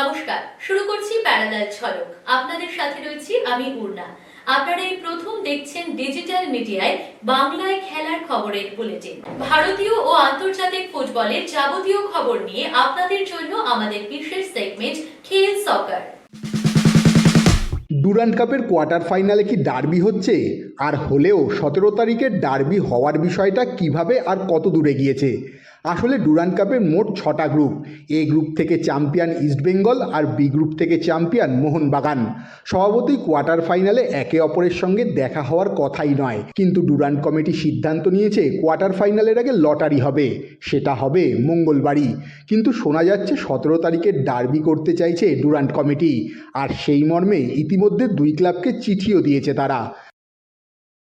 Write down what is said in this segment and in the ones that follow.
নমস্কার, শুরু করছি প্যারালাল ঝলক আপনাদের সাথে রয়েছি আমি পূর্ণা আপনারা এই প্রথম দেখছেন ডিজিটাল মিডিয়ায় বাংলায় খেলার খবরের বুলেটিন। ভারতীয় ও আন্তর্জাতিক ফুটবলের যাবতীয় খবর নিয়ে আপনাদের জন্য আমাদের বিশেষ সেগমেন্ট খেল সকার ডুরান্ড কাপের কোয়ার্টার ফাইনালে কি ডার্বি হচ্ছে? আর হলেও সতেরো তারিখের ডার্বি হওয়ার বিষয়টা কীভাবে আর কত দূরে গিয়েছে আসলে ডুরান্ড কাপের মোট ছটা গ্রুপ। এ গ্রুপ থেকে চ্যাম্পিয়ন ইস্টবেঙ্গল আর বি গ্রুপ থেকে চ্যাম্পিয়ন মোহনবাগান। স্বভাবতই কোয়ার্টার ফাইনালে একে অপরের সঙ্গে দেখা হওয়ার কথাই নয়। কিন্তু ডুরান্ড কমিটি সিদ্ধান্ত নিয়েছে কোয়ার্টার ফাইনালের আগে লটারি হবে। সেটা হবে মঙ্গলবারই। কিন্তু শোনা যাচ্ছে সতেরো তারিখে ডার্বি করতে চাইছে ডুরান্ড কমিটি। আর সেই মর্মে ইতিমধ্যে দুই ক্লাবকে চিঠিও দিয়েছে তারা।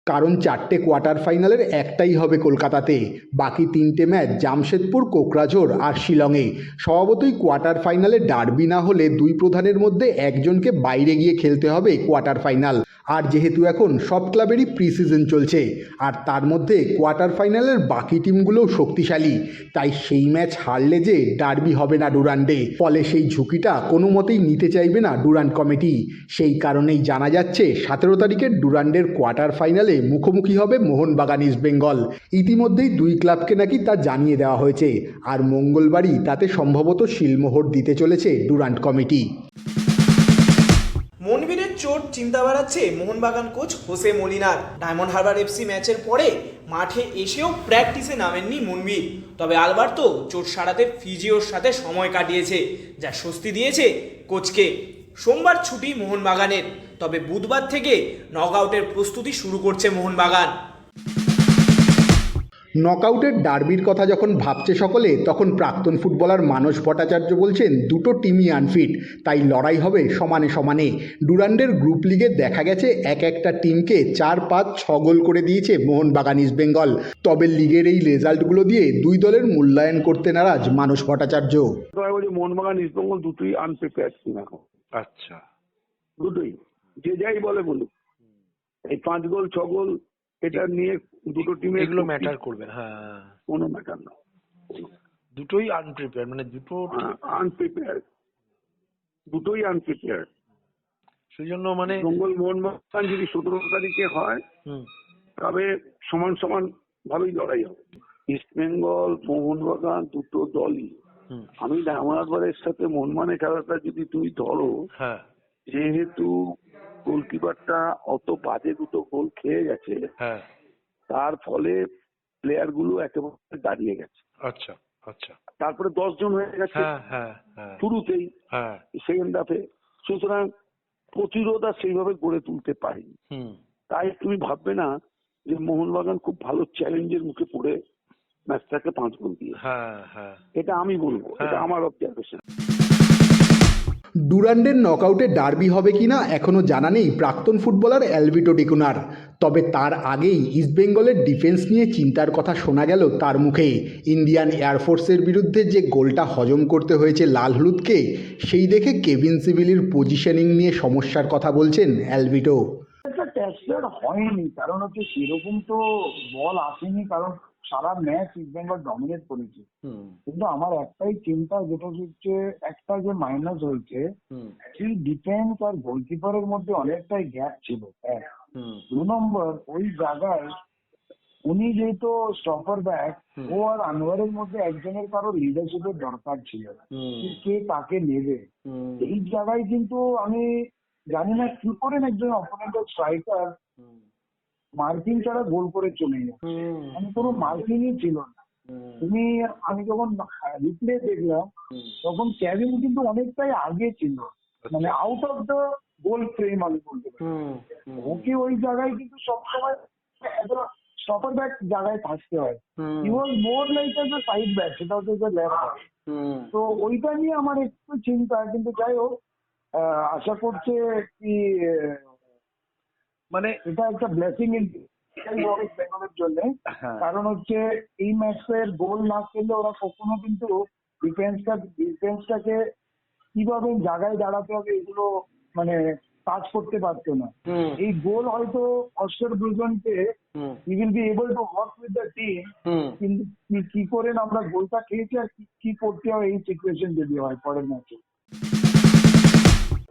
কারণ চারটে কোয়ার্টার ফাইনালের একটাই হবে কলকাতাতে। বাকি তিনটে ম্যাচ জামশেদপুর কোকরাঝোর আর শিলংয়ে। স্বভাবতই কোয়ার্টার ফাইনালে ডার্বি না হলে দুই প্রধানের মধ্যে একজনকে বাইরে গিয়ে খেলতে হবে কোয়ার্টার ফাইনাল। আর যেহেতু এখন সব ক্লাবেরই প্রি সিজন চলছে, আর তার মধ্যে কোয়ার্টার ফাইনালের বাকি টিমগুলোও শক্তিশালী, তাই সেই ম্যাচ হারলে যে ডার্বি হবে না ডুরান্ডে, ফলে সেই ঝুঁকিটা কোনো মতেই নিতে চাইবে না ডুরান্ড কমিটি সেই কারণেই জানা যাচ্ছে, সতেরো তারিখের ডুরান্ডের কোয়ার্টার ফাইনালে মুখোমুখি হবে মোহনবাগান ইস্ট বেঙ্গল ইতিমধ্যেই দুই ক্লাবকে নাকি তা জানিয়ে দেওয়া হয়েছে, আর মঙ্গলবারই তাতে সম্ভবত শিলমোহর দিতে চলেছে ডুরান্ড কমিটি মনবীরের চোট চিন্তা বাড়াচ্ছে মোহনবাগান কোচ হোসে মলিনার। ডায়মন্ড হারবার এফসি ম্যাচের পরে মাঠে এসেও প্র্যাকটিসে নামেননি মনবীর। তবে আলবার তো চোট সারাতে ফিজিওর সাথে সময় কাটিয়েছে, যা স্বস্তি দিয়েছে কোচকে। সোমবার ছুটি মোহনবাগানের, তবে বুধবার থেকে নকআউটের প্রস্তুতি শুরু করছে মোহনবাগান। নকআউটের ডার্বির কথা যখন ভাবছে সকলে তখন প্রাক্তন ফুটবলার মানস ভট্টাচার্য বলছেন দুটো টিমই আনফিট তাই লড়াই হবে সমানে সমানে। ডুরান্ডের গ্রুপ লিগে দেখা গেছে এক একটা টিমকে চার পাঁচ ছ গোল করে দিয়েছে মোহনবাগান ইস্টবেঙ্গল তবে লিগের এই রেজাল্টগুলো দিয়ে দুই দলের মূল্যায়ন করতে নারাজ মানস ভট্টাচার্য। মোহনবাগান ইস্টবেঙ্গল দুটোই আনপ্রিপেয়ার্ড টিম এখন আচ্ছা। দুটোই। যে যাই বলে বলুক। এই পাঁচ গোল ছ গোল এটা নিয়ে দুটো টিমে এগুলো ম্যাটার করবে হ্যাঁ। কোনো ম্যাটার না। দুটোই আনপ্রিপেয়ার মানে দুটো আনপ্রিপেয়ার দুটোই আনপ্রিপেয়ার সেই জন্য মানে বেঙ্গল মোহনবাগান যদি সতেরো তারিখে হয় হুম, তবে সমান সমান ভাবেই লড়াই হবে। ইস্ট বেঙ্গল মোহনবাগান দুটো দলই। আমি ডায়মন্ডবারের সাথে মোহনবাগানের খেলাটা যদি তুমি ধরো হ্যাঁ। যেহেতু গোলকিপারটা অত বাজে দুটো গোল খেয়ে গেছে। হ্যাঁ। তার ফলে প্লেয়ারগুলো একেবারে দাঁড়িয়ে গেছে। আচ্ছা আচ্ছা। তারপরে দশ জন হয়ে গেছে। হ্যাঁ হ্যাঁ শুরুতেই সেকেন্ড হাফে সুতরাং প্রতিরোধ আর সেইভাবে গড়ে তুলতে পারেনি। তাই তুমি ভাববে না যে মোহনবাগান খুব ভালো চ্যালেঞ্জের মুখে পড়ে ম্যাচটাকে পাঁচ গোল দিয়ে এটা আমি বলব। এটা। আমার অবজারভেশন ডুরান্ডের নকআউটে ডার্বি হবে কিনা এখনও জানা নেই প্রাক্তন ফুটবলার অ্যালভিটো ডিকুনার। তবে তার আগেই ইস্টবেঙ্গলের ডিফেন্স নিয়ে চিন্তার কথা শোনা গেল তার মুখে। ইন্ডিয়ান এয়ারফোর্সের বিরুদ্ধে যে গোলটা হজম করতে হয়েছে লাল হলুদকে, সেই দেখে কেভিন সিভিলির পজিশনিং নিয়ে সমস্যার কথা বলছেন অ্যালভিটো। হয়নি, কারণ হচ্ছে সেরকম তো বল আসেনি, কারণ সারা ম্যাচ ইস্ট বেঙ্গল ডমিনেট করেছে। কিন্তু আমার একটাই চিন্তা যেটা হচ্ছে একটা যে মাইনাস হয়েছে সেই ডিফেন্স আর গোলকিপারের মধ্যে অনেকটাই গ্যাপ ছিল। এক। দু নম্বর ওই জায়গায় উনি যেহেতু স্টপার ব্যাক ও আর আনোয়ারের মধ্যে একজনের কারও লিডারশিপের দরকার ছিল কে কাকে নেবে। এই জায়গায় কিন্তু আমি জানি না কি করেন একজন অপোনেন্টের স্ট্রাইকার মার্কিং ছাড়া গোল করে চলে যায়। হুম। মানে কোনো মার্কিংই ছিল না। তুমি আমি যখন রিপ্লে দেখলাম তখন ক্যাভিন কিন্তু অনেকটাই আগে ছিল। মানে out of the goal frame আমি বলতে পারি। ওকে ওই জায়গায় কিন্তু সবসময় স্টপার ব্যাক জায়গায় থাকতে হয়। He was more like as a side back সেটা হচ্ছে লেফট তো ওইটা নিয়ে আমার একটু চিন্তা কিন্তু যাই হোক আশা করছে কি মানে এটা একটা ব্লেসিং ইন বেঙ্গলের জন্য। কারণ হচ্ছে এই ম্যাচের গোল না খেললে ওরা কখনো কিন্তু ডিফেন্সটা ডিফেন্সটাকে কীভাবে জায়গায় দাঁড়াতে হবে এগুলো মানে কাজ করতে পারতো না। এই গোল হয়তো Oscar ব্রুজনকে he will be able to work with the team কিন্তু কি- করে আমরা গোলটা খেয়েছি আর কি- কি করতে হবে এই সিচুয়েশন যদি হয় পরের ম্যাচে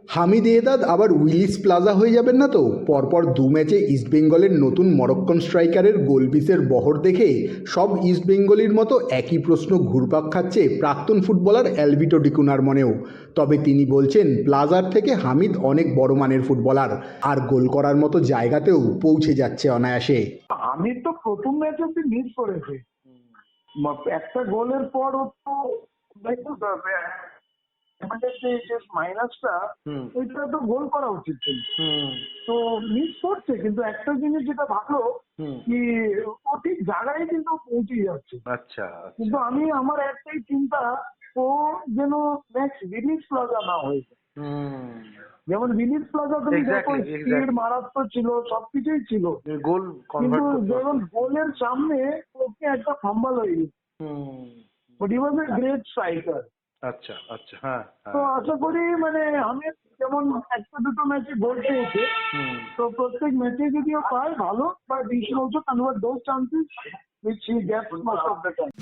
হামিদ এহদাদ আবার উইলিস প্লাজা হয়ে যাবেন না তো? পরপর দু ম্যাচে ইস্টবেঙ্গলের নতুন মরক্কন স্ট্রাইকারের গোলপিসের বহর দেখে সব ইস্টবেঙ্গলির মতো একই প্রশ্ন ঘুরপাক খাচ্ছে প্রাক্তন ফুটবলার অ্যালভিটো ডিকুনার মনেও তবে তিনি বলছেন প্লাজার থেকে হামিদ অনেক বড় মানের ফুটবলার আর গোল করার মতো জায়গাতেও পৌঁছে যাচ্ছে অনায়াসে। আমি তো প্রথম ম্যাচ মিস করেছে। একটা গোলের পর তো আমাদের যে যে মাইনাসটা ওইটা তো গোল করা উচিত ছিল তো মিস করছে কিন্তু একটা জিনিস যেটা ভালো কি ও ঠিক জায়গায় কিন্তু পৌঁছে যাচ্ছে। আচ্ছা কিন্তু আমি আমার একটাই চিন্তা ও যেন নেক্সট রিলিজ প্লাজা না হয়ে যায়। যেমন রিলিজ প্লাজা তুমি দেখো স্পিড মারাত্মক ছিল সবকিছুই ছিল। গোল কিন্তু যখন গোলের সামনে ওকে একটা ফাম্বাল হয়ে গেছে। But he was a great striker আচ্ছা আচ্ছা হ্যাঁ তো হ্যাঁ আশা করি মানে আমি যেমন একটা দুটো ম্যাচে গোল পেয়েছে। তো প্রত্যেক ম্যাচে যদিও পায় ভালো। But he should also convert those chances which he gets most of the time.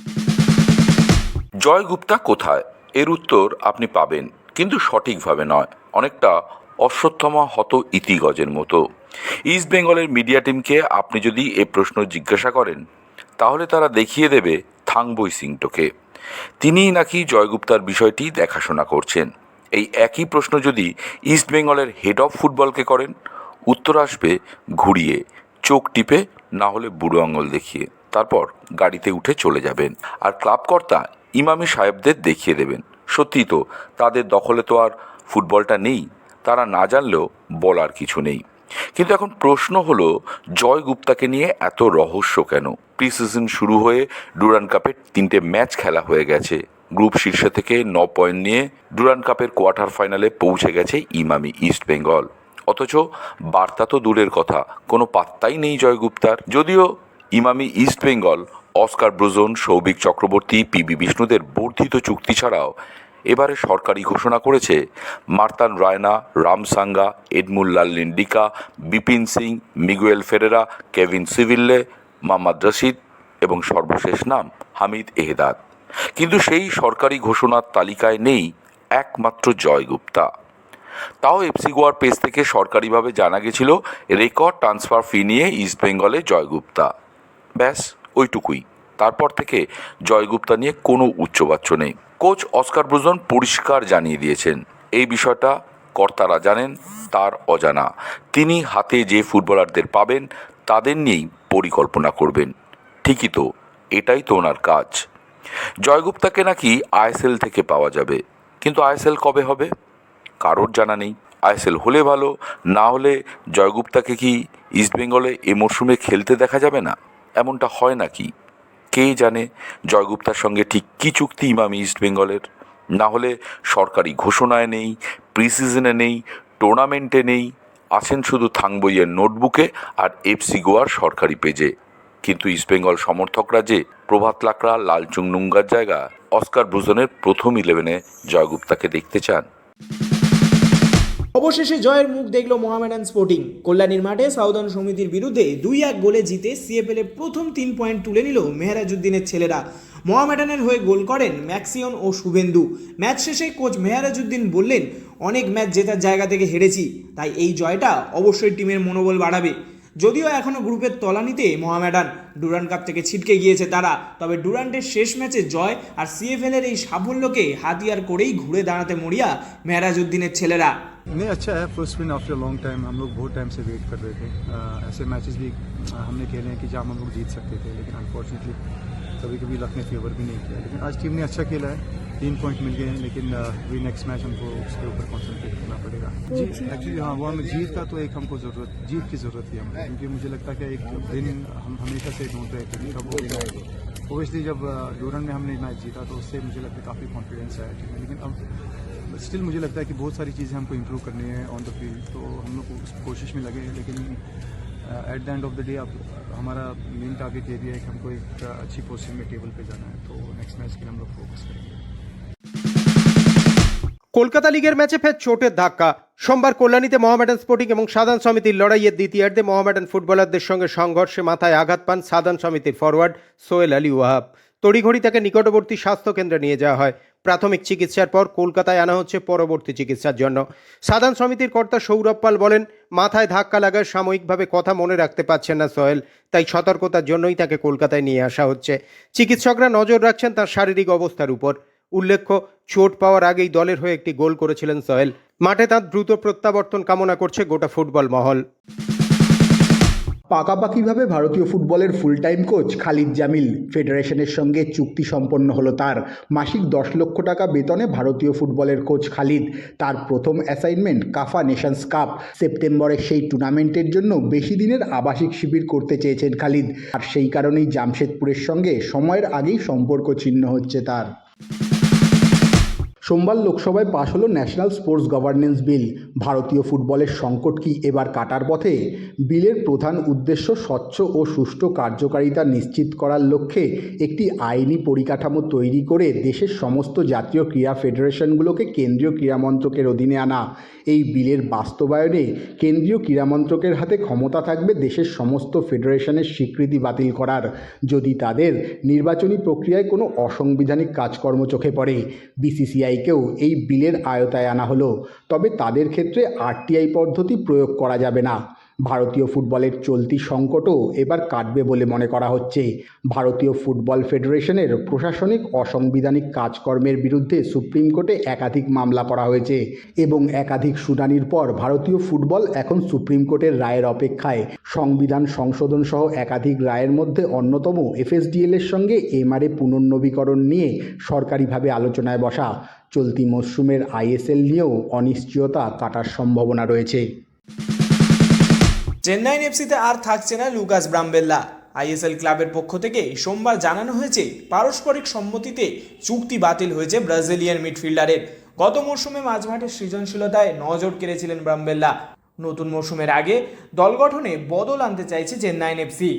Joy Gupta কোথায়? এর উত্তর আপনি পাবেন কিন্তু সঠিকভাবে নয়। অনেকটা অশ্বত্থমা হত ইতিগজের মতো। ইস্ট বেঙ্গলের মিডিয়া টিমকে আপনি যদি এ প্রশ্ন জিজ্ঞাসা করেন তাহলে তারা দেখিয়ে দেবে থাংবই সিংটোকে। তিনিই নাকি জয়গুপ্তার বিষয়টি দেখাশোনা করছেন। এই একই প্রশ্ন যদি ইস্ট বেঙ্গলের হেড অফ ফুটবলকে করেন, উত্তর আসবে ঘুরিয়ে, চোখ টিপে, না হলে বুড়ো আঙুল দেখিয়ে, তারপর গাড়িতে উঠে চলে যাবেন। আর ক্লাবকর্তা ইমামি সাহেবদের দেখিয়ে দেবেন। সত্যি তো, তাদের দখলে তো আর ফুটবলটা নেই, তারা না জানলেও বলার কিছু নেই। কিন্তু এখন প্রশ্ন হলো জয় গুপ্তাকে নিয়ে এত রহস্য কেন? প্রি সিজন শুরু হয়ে ডুরান কাপের তিনটে ম্যাচ খেলা হয়ে গেছে। গ্রুপ শীর্ষে থেকে ন পয়েন্ট নিয়ে ডুরান কাপের কোয়ার্টার ফাইনালে পৌঁছে গেছে ইমামি ইস্ট বেঙ্গল। অথচ বার্তা তো দূরের কথা, কোনো পাত্তাই নেই জয়গুপ্তার। যদিও Emami East Bengal, Oscar Bruzon, Souvik Chakraborty P V বিষ্ণুদের বর্ধিত চুক্তি ছাড়াও এবারে সরকারি ঘোষণা করেছে Martand Raina Ramsanga Edmund Lindika, Bipin Singh, Miguel Ferreira, Kevin Sibille Mohammad Rashid এবং সর্বশেষ নাম হামিদ এহদাদ। কিন্তু সেই সরকারি ঘোষণার তালিকায় নেই একমাত্র জয়গুপ্তা। তাও এফসি গোয়ার পেজ থেকে সরকারিভাবে জানা গেছিল, রেকর্ড ট্রান্সফার ফি নিয়ে ইস্টবেঙ্গলে জয়গুপ্তা। ব্যাস, ওইটুকুই। তারপর থেকে জয়গুপ্তা নিয়ে কোনো উচ্চবাচ্য নেই। কোচ অস্কার ব্রুজন পরিষ্কার জানিয়ে দিয়েছেন, এই বিষয়টা কর্তারা জানেন, তার অজানা। তিনি হাতে যে ফুটবলারদের পাবেন তাদের নিয়েই পরিকল্পনা করবেন। ঠিকই তো, এটাই তো ওনার কাজ। জয়গুপ্তাকে নাকি আইএসএল থেকে পাওয়া যাবে। কিন্তু আইএসএল কবে হবে? কারোর জানা নেই। আইএসএল হলে ভালো, না হলে জয়গুপ্তাকে কি ইস্টবেঙ্গলে এ মরশুমে খেলতে দেখা যাবে না? এমনটা হয় নাকি? কে জানে, জয়গুপ্তার সঙ্গে ঠিক কী চুক্তি ইমামি ইস্টবেঙ্গলের না হলে সরকারি ঘোষণায় নেই প্রিসিজনে নেই, টুর্নামেন্টে নেই আছেন শুধু থাংবইয়ের নোটবুকে আর এফসি গোয়ার সরকারি পেজে। কিন্তু ইস্টবেঙ্গল সমর্থকরা যে প্রভাত লাকড়া, লালচুং নুঙ্গার জায়গা, অস্কার ব্রুজনের প্রথম ইলেভেনে জয়গুপ্তাকে দেখতে চান। অবশেষে জয়ের মুখ দেখল মোহামেডান স্পোর্টিং। কল্যাণীর মাঠে সাউদার্ন সমিতির বিরুদ্ধে দুই এক গোলে জিতে সিএফএল এর প্রথম তিন পয়েন্ট তুলে নিল মেহরাজউদ্দিনের ছেলেরা। মোহামেডানের হয়ে গোল করেন ম্যাক্সিয়ন ও শুভেন্দু ম্যাচ শেষে কোচ মেহরাজউদ্দিন বললেন অনেক ম্যাচ জেতার জায়গা থেকে হেরেছি তাই এই জয়টা অবশ্যই টিমের মনোবল বাড়াবে যদিও এখনও গ্রুপের তলানিতে মোহামেডান ডুরান কাপ থেকে ছিটকে গিয়েছে তারা তবে ডুরান্টের শেষ ম্যাচে জয় আর সিএফএল এর এই সাফল্যকে হাতিয়ার করেই ঘুরে দাঁড়াতে মরিয়া মেহরাজউদ্দিনের ছেলেরা नहीं अच्छा है first win after long time हम लोग बहुत टाइम से वेट कर रहे थे अ, ऐसे मैचेस भी अ, हमने खेले हैं कि जहाँ हम लोग जीत सकते थे लेकिन अनफॉर्चुनेटली कभी कभी लक ने फेवर भी नहीं किया। लेकिन आज टीम ने अच्छा खेला है तीन पॉइंट मिल गए हैं लेकिन वी नेक्स्ट मैच हमको उसके ऊपर कॉन्सेंट्रेट करना पड़ेगा। जी। एक्चुअली हाँ वो हमें जीत का तो एक हमको ज़रूरत जीत की ज़रूरत थी हमें क्योंकि मुझे लगता है कि एक दिन हम हमेशा से ढूंढ रहे थे कब वो दिन आएगा ओबियसली जब डूरन में हमने मैच जीता तो उससे मुझे लगता है काफ़ी कॉन्फिडेंस आया टीम में लेकिन अब स्टिल मुझे लगता है कि बहुत सारी चीज़ें हमको इम्प्रूव करनी है ऑन द फ़ील्ड तो हम लोग उस कोशिश में लगे हैं लेकिन at the end of the day अब हमारा मेन टारगेट ये भी है कि हमको एक अ, अच्छी पोजीशन में टेबल पे जाना है तो नेक्स्ट मैच के लिए हम लोग फोकस करेंगे কলকাতা লিগের ম্যাচে ফের চোটের ধাক্কা সোমবার কল্যাণীতে মোহামেডান স্পোর্টিং এবং সাধারণ সমিতির লড়াইয়ের দ্বিতীয়ার্ধে মোহামেডান ফুটবলারদের সঙ্গে সংঘর্ষে মাথায় আঘাত পান সাধারণ সমিতির ফরওয়ার্ড সোহেল আলী ওয়াহাব তড়িঘড়ি তাকে নিকটবর্তী স্বাস্থ্য কেন্দ্রে নিয়ে যাওয়া হয় প্রাথমিক চিকিৎসার পর কলকাতায় আনা হচ্ছে পরবর্তী চিকিৎসার জন্য। সাধারণ সমিতির কর্তা সৌরভ পাল বলেন, মাথায় ধাক্কা লাগায় সাময়িকভাবে কথা মনে রাখতে পারছেন না সোহেল, তাই সতর্কতার জন্যই তাকে কলকাতায় নিয়ে আসা হচ্ছে। চিকিৎসকরা নজর রাখছেন তার শারীরিক অবস্থার উপর। উল্লেখ্য, চোট পাওয়ার আগেই দলের হয়ে একটি গোল করেছিলেন সোহেল। মাঠে তার দ্রুত প্রত্যাবর্তন কামনা করছে গোটা ফুটবল মহল। পাকাপাকিভাবে ভারতীয় ফুটবলের full time coach Khalid Jamil ফেডারেশনের সঙ্গে চুক্তি সম্পন্ন হলো তার। মাসিক দশ লক্ষ টাকা বেতনে ভারতীয় ফুটবলের কোচ খালিদ। তার প্রথম অ্যাসাইনমেন্ট কাফা নেশনস কাপ সেপ্টেম্বরের সেই টুর্নামেন্টের জন্য বেশি দিনের আবাসিক শিবির করতে চেয়েছেন খালিদ। আর সেই কারণেই জামশেদপুরের সঙ্গে সময়ের আগেই সম্পর্ক ছিন্ন হচ্ছে তার। সোমবার লোকসভায় পাশ হলো ন্যাশনাল স্পোর্টস গভর্নেন্স বিল। ভারতীয় ফুটবলের সংকট কি এবার কাটার পথে? বিলের প্রধান উদ্দেশ্য স্বচ্ছ ও সুষ্ঠু কার্যকারিতা নিশ্চিত করার লক্ষ্যে একটি আইনি পরিকাঠামো তৈরি করে দেশের সমস্ত জাতীয় ক্রীড়া ফেডারেশনগুলোকে কেন্দ্রীয় ক্রীড়া মন্ত্রকের অধীনে আনা। এই বিলের বাস্তবায়নে কেন্দ্রীয় ক্রীড়ামন্ত্রকের হাতে ক্ষমতা থাকবে দেশের সমস্ত ফেডারেশনের স্বীকৃতি বাতিল করার। যদি তাদের নির্বাচনী প্রক্রিয়ায় কোনো অসাংবিধানিক কাজকর্ম চোখে পড়ে, বিসিসিআইকেও এই বিলের আয়তায় আনা হলো। তবে তাদের ক্ষেত্রে আরটিআই পদ্ধতি প্রয়োগ করা যাবে না। ভারতীয় ফুটবলের চলতি সংকটও এবার কাটবে বলে মনে করা হচ্ছে। ভারতীয় ফুটবল ফেডারেশনের প্রশাসনিক অসাংবিধানিক কাজকর্মের বিরুদ্ধে সুপ্রিম কোর্টে একাধিক মামলা করা হয়েছে এবং একাধিক শুনানির পর ভারতীয় ফুটবল এখন সুপ্রিম কোর্টের রায়ের অপেক্ষায়। সংবিধান সংশোধন সহ একাধিক রায়ের মধ্যে অন্যতম এফএসডিএল এর সঙ্গে এমআরএ পুনর্নবীকরণ নিয়ে সরকারিভাবে আলোচনায় বসা। চলতি মরশুমের আইএসএল নিয়েও অনিশ্চয়তা কাটার সম্ভাবনা রয়েছে। চেন্নাইন এফসিতে আর থাকছে না লুকাস ব্রামবেল্লা। আইএসএল ক্লাবের পক্ষ থেকে সোমবার জানানো হয়েছে, পারস্পরিক সম্মতিতে চুক্তি বাতিল হয়েছে ব্রাজিলিয়ান মিডফিল্ডারের। গত মরশুমে মাঝমাঠের সৃজনশীলতায় নজর কেড়েছিলেন ব্রামবেল্লা। নতুন মরশুমের আগে দল গঠনে বদল আনতে চাইছে চেন্নাইন এফসি।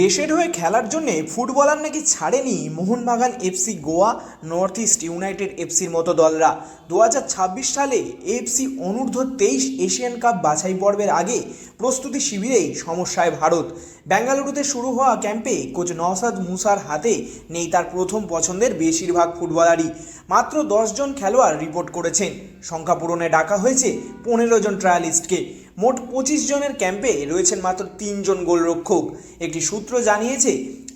দেশের হয়ে খেলার জন্য ফুটবলার নাকি ছাড়েনি Mohun Bagan FC Goa North East United এফসির মতো দলরা। দু হাজার ছাব্বিশ সালে এফসি অনূর্ধ্ব তেইশ এশিয়ান কাপ বাছাই পর্বের আগে প্রস্তুতি শিবিরেই সমস্যায় ভারত। বেঙ্গালুরুতে শুরু হওয়া ক্যাম্পে কোচ নওসাদ মুসার হাতে নেই তার প্রথম পছন্দের বেশিরভাগ ফুটবলারই। মাত্র জন খেলোয়াড় রিপোর্ট করেছেন। সংখ্যা পূরণে ডাকা হয়েছে পনেরো জন ট্রায়ালিস্টকে। মোট পঁচিশ জনের ক্যাম্পে রয়েছেন মাত্র তিনজন গোলরক্ষক। একটি সূত্র জানিয়েছে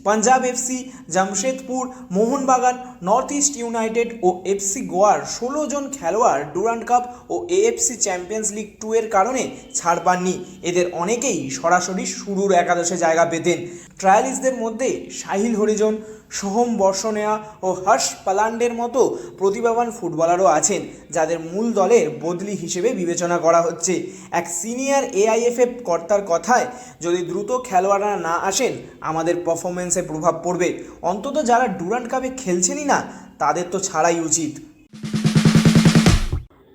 Punjab FC Jamshedpur, Mohun Bagan, North East United ও এফসি গোয়ার ষোলো জন খেলোয়াড় ডুরান্ড কাপ ও এএফসি চ্যাম্পিয়ন্স লিগ টু এর কারণে ছাড় পাননি। এদের অনেকেই সরাসরি শুরুর একাদশে জায়গা পেতেন। ট্রায়ালিস্টদের মধ্যে সাহিল হরিজন সোহম বর্ষনেয়া ও হর্ষ পালান্ডের মতো প্রতিভাবান ফুটবলারও আছেন, যাদের মূল দলের বদলি হিসেবে বিবেচনা করা হচ্ছে। এক সিনিয়র এআইএফএফ কর্তার কথায়, যদি দ্রুত খেলোয়াড়রা না আসেন, আমাদের পারফরমেন্সে প্রভাব পড়বে। অন্তত যারা ডুরান্ড কাপে খেলছেনই না, তাদের তো ছাড়াই উচিত।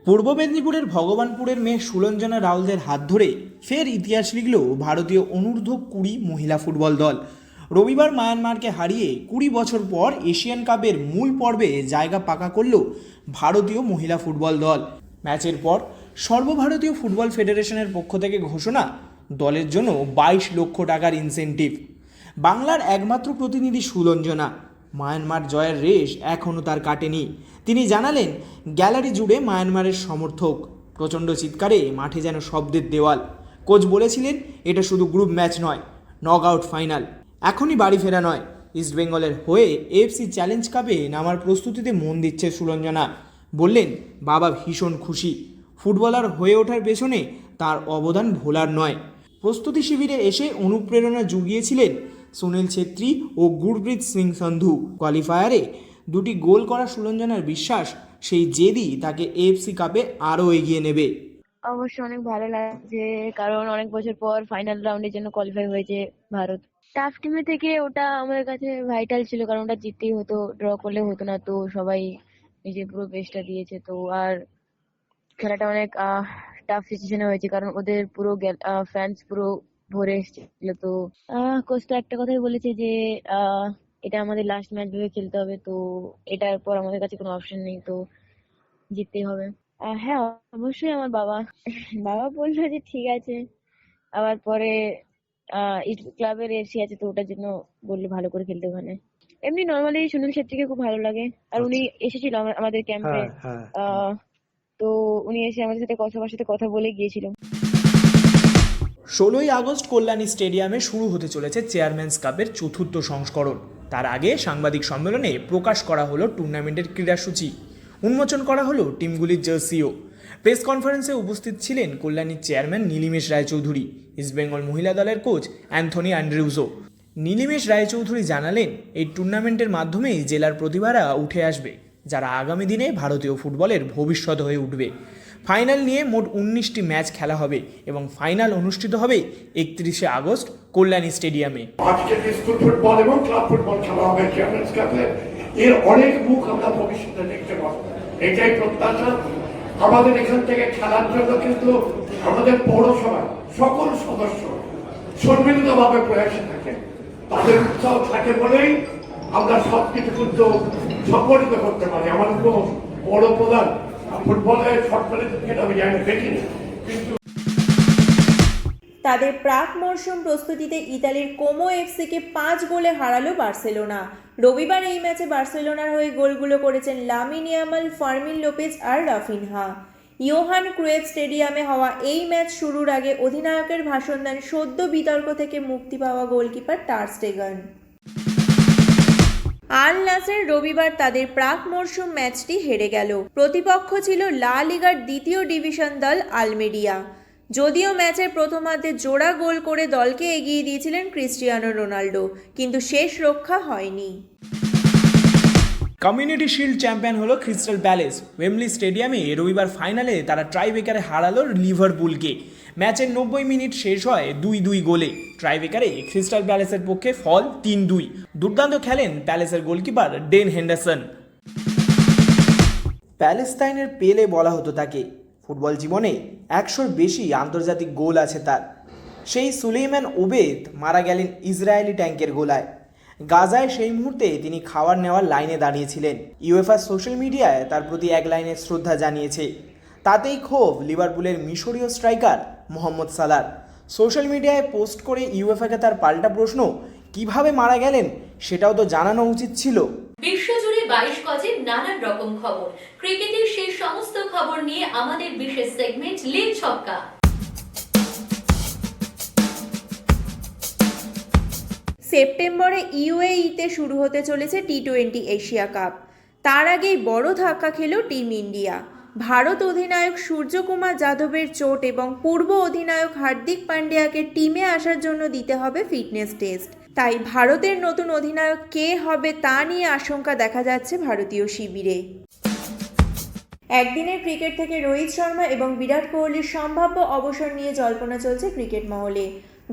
পূর্ব মেদিনীপুরের ভগবানপুরের মেয়ে সুলঞ্জনা রাউলদের হাত ধরে ফের ইতিহাস লিখল ভারতীয় অনূর্ধ্ব কুড়ি মহিলা ফুটবল দল। রবিবার মায়ানমারকে হারিয়ে কুড়ি বছর পর এশিয়ান কাপের মূল পর্বে জায়গা পাকা করল ভারতীয় মহিলা ফুটবল দল। ম্যাচের পর সর্বভারতীয় ফুটবল ফেডারেশনের পক্ষ থেকে ঘোষণা, দলের জন্য বাইশ লক্ষ টাকার ইনসেনটিভ বাংলার একমাত্র প্রতিনিধি সুলঞ্জনা। মায়ানমার জয়ের রেশ এখনও তার কাটেনি। তিনি জানালেন, গ্যালারি জুড়ে মায়ানমারের সমর্থক। প্রচণ্ড চিৎকারে মাঠে যেন শব্দের দেওয়াল। কোচ বলেছিলেন, এটা শুধু গ্রুপ ম্যাচ নয় নক আউট ফাইনাল এখনই বাড়ি ফেরা নয়। ইস্টবেঙ্গলের হয়ে এফসি চ্যালেঞ্জ কাপে নামার প্রস্তুতিতে মন দিচ্ছে সুরঞ্জনা। বললেন, বাবা ভীষণ খুশি। ফুটবলার হয়ে ওঠার পেছনে তার অবদান ভোলার নয়। প্রস্তুতি শিবিরে এসে অনুপ্রেরণা জুগিয়েছিলেন সুনীল ছেত্রী ও গুরপ্রীত সিং সন্ধু। কোয়ালিফায়ারে দুটি গোল করা সুলঞ্জনার বিশ্বাস, সেই জেদি তাকে এফসি কাপে আরও এগিয়ে নেবে। অবশ্যই অনেক ভালো লাগছে, কারণ অনেক বছর পর ফাইনাল রাউন্ডের জন্য কোয়ালিফাই হয়েছে ভারত। টাফ টিমে থেকে ওটা আমার কাছে ভাইটাল ছিল কারণ ওটা জিততেই হতো ড্র করলে হতো না তো সবাই নিজের পুরো বেস্টটা দিয়েছে তো। আর খেলাটা অনেক টাফ সিচুয়েশনে হয়েছে কারণ ওদের পুরো ফ্যান্স পুরো ভরে এসেছিল তো। কোচ তো একটা কথাই বলেছে যে আহ, এটা আমাদের লাস্ট ম্যাচ ভেবে খেলতে হবে তো এটার পর আমাদের কাছে কোনো অপশন নেই তো জিততেই হবে। আহ, হ্যাঁ অবশ্যই আমার বাবা বাবা বলল যে ঠিক আছে আবার পরে আহ ক্লাবের এসি আছে তো ওটার জন্য বলল ভালো করে খেলতে ওখানে। এমনি নর্মালি সুনীল ছেত্রীকে খুব ভালো লাগে। আর উনি এসেছিল আমা- আমাদের ক্যাম্পে হ্যাঁ হ্যাঁ তো উনি এসে আমাদের সাথে কথা সাথে কথা বলে গিয়েছিল। ষোলোই আগস্ট কল্যাণী স্টেডিয়ামে শুরু হতে চলেছে চেয়ারম্যানস কাপের চতুর্থ সংস্করণ। তার আগে সাংবাদিক সম্মেলনে প্রকাশ করা হলো টুর্নামেন্টের ক্রীড়াসূচি। উন্মোচন করা হলো টিমগুলির জার্সিও। প্রেস কনফারেন্সে উপস্থিত ছিলেন কল্যাণীর চেয়ারম্যান নীলিমেশ রায়চৌধুরী ইস্টবেঙ্গল মহিলা দলের coach Anthony Andrews Nilimesh Roychowdhury জানালেন, এই টুর্নামেন্টের মাধ্যমেই জেলার প্রতিভারা উঠে আসবে, যারা আগামী দিনে ভারতীয় ফুটবলের ভবিষ্যৎ হয়ে উঠবে। ফাইনাল নিয়ে মোট উনিশটি ম্যাচ খেলা হবে এবং ফাইনাল অনুষ্ঠিত হবে একত্রিশে আগস্ট কল্যাণী স্টেডিয়ামে। স্কুল ফুটবল এবং ক্লাব ফুটবল খেলা হবে এর অনেক মুখ আমরা ভবিষ্যতে দেখতে পাবো। এটাই প্রত্যাশা। আমাদের এখান থেকে খেলার জন্য কিন্তু আমাদের পৌরসভা সকল সদস্য সম্মিলিতভাবে প্রয়াসে থাকে। তাদের উৎসাহ থাকে বলেই আমরা সব কিছু কিন্তু সংগঠিত করতে পারি। আমার কোনো বড় প্রধান ফুটবলের সরকারি আমি জানি দেখিনি। কিন্তু তাদের প্রাক মরশুম প্রস্তুতিতে ইতালির কোমো এফসিকে পাঁচ গোলে হারালো বার্সেলোনা। রবিবার এই ম্যাচে বার্সেলোনার হয়ে গোলগুলো করেছেন লামিন ইয়ামাল, ফার্মিন লোপেজ আর রাফিনহা। ইয়োহান ক্রুয়েভ স্টেডিয়ামে হওয়া এই ম্যাচ শুরুর আগে অধিনায়কের ভাষণ দেন সদ্য বিতর্ক থেকে মুক্তি পাওয়া গোলকিপার টার্স্টেগান আল নাসের রবিবার তাদের প্রাক মরশুম ম্যাচটি হেরে গেল। প্রতিপক্ষ ছিল লা লিগার দ্বিতীয় ডিভিশন দল আলমেরিয়া। যদিও ম্যাচের প্রথমার্ধে জোড়া গোল করে দলকে এগিয়ে দিয়েছিলেন ক্রিস্টিয়ানো রোনাল্ডো কিন্তু শেষ রক্ষা হয়নি। কমিউনিটি শিল্ড চ্যাম্পিয়ন হলো ক্রিস্টাল প্যালেস। ওয়েমলি স্টেডিয়ামে রবিবার ফাইনালে তারা ট্রাইবেকারে হারালো লিভারপুলকে। ম্যাচের নব্বই মিনিট শেষ হয় দুই দুই গোলে। ট্রাইবেকারে ক্রিস্টাল প্যালেসের পক্ষে ফল তিন দুই। দুর্দান্ত খেলেন প্যালেসের গোলকিপার ডেন হেন্ডারসন। প্যালেস্তাইনের পেলে বলা হতো তাকে। ফুটবল জীবনে একশোর বেশি আন্তর্জাতিক গোল আছে তার। সেই সুলেইমান ওবেদ মারা গেলেন ইসরায়েলি ট্যাঙ্কের গোলায়। গাজায় সেই মুহূর্তে তিনি খাওয়ার নেওয়ার লাইনে দাঁড়িয়েছিলেন। ইউএফআর সোশ্যাল মিডিয়ায় তার প্রতি এক লাইনে শ্রদ্ধা জানিয়েছে। তাতেই ক্ষোভ লিভারপুলের মিশরীয় স্ট্রাইকার মোহাম্মদ সালার সোশ্যাল মিডিয়ায় পোস্ট করে ইউএফআকে তার পাল্টা প্রশ্ন, কীভাবে মারা গেলেন? সেটাও তো জানানো উচিত ছিল। বিশ্বজুড়ে বাইশ গজের নানান রকম খবর। ক্রিকেটের সেই সমস্ত খবর নিয়ে আমাদের বিশেষ সেগমেন্ট লিগ ছক্কা। সেপ্টেম্বরে ইউএইতে শুরু হতে চলেছে টি টোয়েন্টি এশিয়া কাপ। তার আগেই বড় ধাক্কা খেল টিম ইন্ডিয়া। ভারত অধিনায়ক সূর্যকুমার যাদবের চোট এবং পূর্ব অধিনায়ক হার্দিক পান্ডিয়াকে টিমে আসার জন্য দিতে হবে ফিটনেস টেস্ট। তাই ভারতের নতুন অধিনায়ক কে হবে তা নিয়ে আশঙ্কা দেখা যাচ্ছে ভারতীয় শিবিরে। একদিনের ক্রিকেট থেকে রোহিত শর্মা এবং বিরাট কোহলির সম্ভাব্য অবসর নিয়ে জল্পনা চলছে ক্রিকেট মহলে।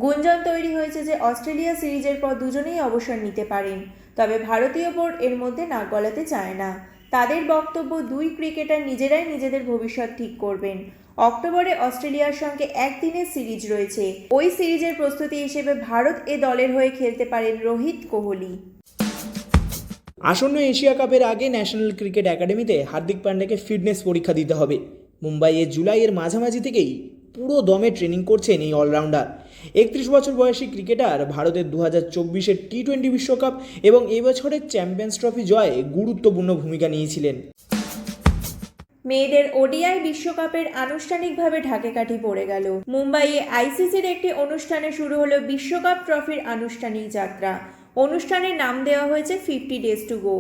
গুঞ্জন তৈরি হয়েছে যে অস্ট্রেলিয়া সিরিজের পর দুজনেই অবসর নিতে পারেন। তবে ভারতীয় বোর্ড এর মধ্যে নাক গলাতে চায় না। তাদের বক্তব্য দুই ক্রিকেটার নিজেরাই নিজেদের ভবিষ্যৎ ঠিক করবেন। অক্টোবরে অস্ট্রেলিয়ার সঙ্গে একদিনের সিরিজ রয়েছে। ওই সিরিজের প্রস্তুতি হিসেবে ভারত এ দলের হয়ে খেলতে পারেন রোহিত কোহলি। আসন্ন এশিয়া কাপের আগে ন্যাশনাল ক্রিকেট একাডেমিতে হার্দিক পান্ডেকে ফিটনেস পরীক্ষা দিতে হবে। মুম্বাইয়ে জুলাইয়ের মাঝামাঝি থেকেই পুরো দমে ট্রেনিং করছেন এই অলরাউন্ডার। একত্রিশ বছর বয়সী ক্রিকেটার ভারতের দু হাজার চব্বিশের টি টোয়েন্টি বিশ্বকাপ এবং এবছরের চ্যাম্পিয়ন্স ট্রফি জয়ে গুরুত্বপূর্ণ ভূমিকা নিয়েছিলেন। মেয়েদের ওডিআই বিশ্বকাপের আনুষ্ঠানিকভাবে ঢাকে কাঠি পড়ে গেল। মুম্বাইয়ে আইসিসির একটি অনুষ্ঠানে শুরু হলো বিশ্বকাপ ট্রফির আনুষ্ঠানিক যাত্রা। অনুষ্ঠানের নাম দেওয়া হয়েছে ফিফটি ডেজ টু গো।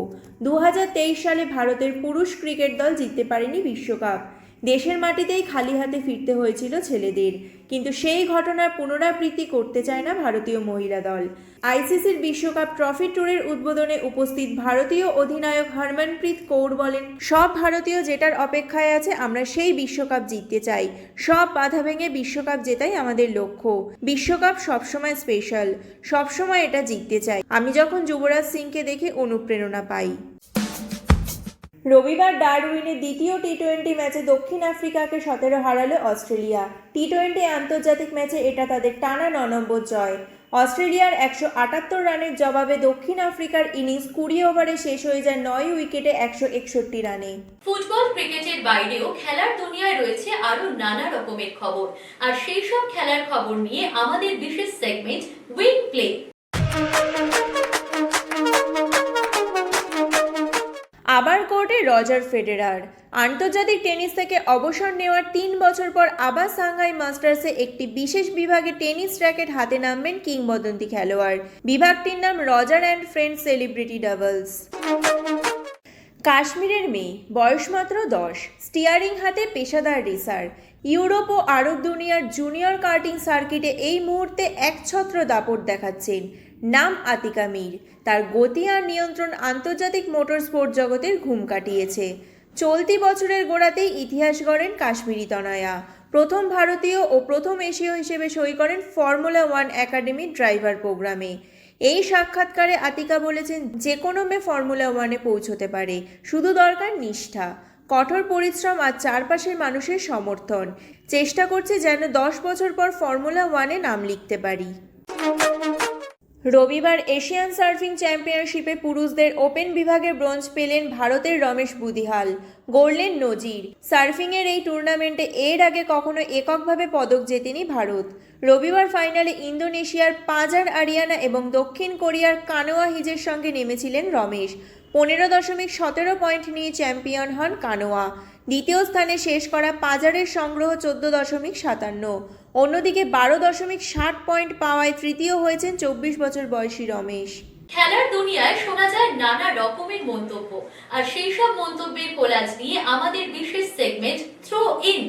দু হাজার তেইশ সালে ভারতের পুরুষ ক্রিকেট দল জিততে পারেনি বিশ্বকাপ। দেশের মাটিতেই খালি হাতে ফিরতে হয়েছিল ছেলেদের। কিন্তু সেই ঘটনার পুনরাবৃত্তি করতে চায় না ভারতীয় মহিলা দল। আইসিসির বিশ্বকাপ ট্রফি ট্যুরের উদ্বোধনে উপস্থিত ভারতীয় অধিনায়ক হরমনপ্রীত কৌর বলেন, সব ভারতীয় যেটার অপেক্ষায় আছে, আমরা সেই বিশ্বকাপ জিততে চাই। সব বাধা ভেঙে বিশ্বকাপ জেতাই আমাদের লক্ষ্য। বিশ্বকাপ সবসময় স্পেশাল সবসময় এটা জিততে চাই। আমি যখন যুবরাজ সিংকে দেখে অনুপ্রেরণা পাই। রবিবার ডারউইনে দ্বিতীয় টি টোয়েন্টি ম্যাচে দক্ষিণ আফ্রিকাকে সতেরো হারালো অস্ট্রেলিয়া। টি টোয়েন্টি আন্তর্জাতিক ম্যাচে এটা তাদের টানা ন নম্বর জয়। অস্ট্রেলিয়ার একশো আটাত্তর রানের জবাবে দক্ষিণ আফ্রিকার ইনিংস কুড়ি ওভারে শেষ হয়ে যায় নয় উইকেটে একশো একষট্টি রানে। ফুটবল, ক্রিকেটের বাইরেও খেলার দুনিয়ায় রয়েছে আরও নানা রকমের খবর। আর সেই সব খেলার খবর নিয়ে আমাদের বিশেষ segment wing play Roger Federer. আন্তর্জাতিক টেনিস থেকে অবসর নেওয়ার তিন বছর পর আবার সাংহাই মাস্টার্সে একটি বিশেষ বিভাগে টেনিস র্যাকেট হাতে নামবেন কিংবদন্তি খেলোয়াড়। বিভাগটির নাম Roger and friend celebrity doubles. কাশ্মীরের মেয়ে, বয়স মাত্র দশ, স্টিয়ারিং হাতে পেশাদার রেসার। ইউরোপ ও আরব দুনিয়ার জুনিয়র কার্টিং সার্কিটে এই মুহূর্তে একছত্র দাপট দেখাচ্ছেন। নাম আতিকা মীর। তার গতি আর নিয়ন্ত্রণ আন্তর্জাতিক মোটর স্পোর্ট জগতের ঘুম কাটিয়েছে। চলতি বছরের গোড়াতেই ইতিহাস গড়েন কাশ্মীরি তনয়া। প্রথম ভারতীয় ও প্রথম এশীয় হিসেবে সই করেন ফর্মুলা ওয়ান একাডেমির ড্রাইভার প্রোগ্রামে। এই সাক্ষাৎকারে আতিকা বলেছেন যে কোনো মেয়ে ফর্মুলা ওয়ানে পৌঁছতে পারে। শুধু দরকার নিষ্ঠা। কঠোর পরিশ্রম আর চারপাশের মানুষের সমর্থন। চেষ্টা করছে যেন দশ বছর পর ফর্মুলা ওয়ানে নাম লিখতে পারি। রবিবার এশিয়ান সার্ফিং চ্যাম্পিয়নশিপে পুরুষদের ওপেন বিভাগে ব্রোঞ্জ পেলেন ভারতের রমেশ বুদিহাল, গড়লেন নজির। সার্ফিংয়ের এই টুর্নামেন্টে এর আগে কখনো এককভাবে পদক জেতেনি ভারত। রবিবার ফাইনালে ইন্দোনেশিয়ার পাজার আরিয়ানা এবং দক্ষিণ কোরিয়ার কানোয়া হিজের সঙ্গে নেমেছিলেন রমেশ। পনেরো দশমিক সতেরো পয়েন্ট নিয়ে চ্যাম্পিয়ন হন কানোয়া। দ্বিতীয় স্থানে শেষ করা পাজারের সংগ্রহ চোদ্দ দশমিক সাতান্ন। অন্যদিকে বারো দশমিক ষাট পয়েন্ট পাওয়ায় তৃতীয় হয়েছেন চব্বিশ বছর বয়সী রমেশ। খেলার দুনিয়ায় শোনা যায় নানা রকমের মন্তব্য। আর সেই সব মন্তব্যের কোলাজ নিয়ে আমাদের বিশেষ সেগমেন্ট থ্রো ইন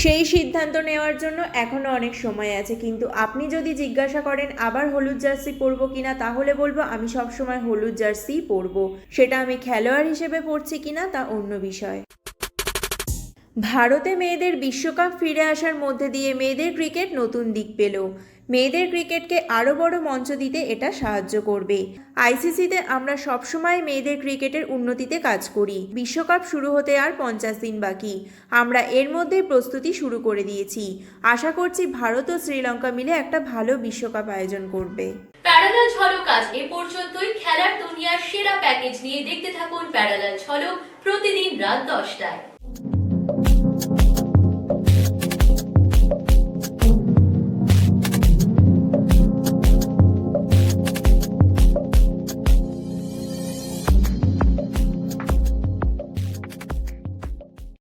সেই সিদ্ধান্ত নেওয়ার জন্য এখনও অনেক সময় আছে কিন্তু আপনি যদি জিজ্ঞাসা করেন আবার হলুদ জার্সি পরবো কিনা? তাহলে বলব আমি সবসময় হলুদ জার্সিই পরবো। সেটা আমি খেলোয়াড় হিসেবে পড়ছি কিনা তা অন্য বিষয়। ভারতে মেয়েদের বিশ্বকাপ ফিরে আসার মধ্যে দিয়ে মেয়েদের ক্রিকেট নতুন দিক পেল। মেয়েদের ক্রিকেটকে আরও বড় মঞ্চ দিতে এটা সাহায্য করবে। আইসিসিতে আমরা সবসময় মেয়েদের ক্রিকেটের উন্নতিতে কাজ করি। বিশ্বকাপ শুরু হতে আর পঞ্চাশ দিন বাকি। আমরা এর মধ্যেই প্রস্তুতি শুরু করে দিয়েছি। আশা করছি ভারত ও শ্রীলঙ্কা মিলে একটা ভালো বিশ্বকাপ আয়োজন করবে। প্যারালাল ঝলক আজ এ পর্যন্তই। খেলার দুনিয়ার সেরা প্যাকেজ নিয়ে দেখতে থাকুন প্যারালাল ঝলক প্রতিদিন রাত দশটায়।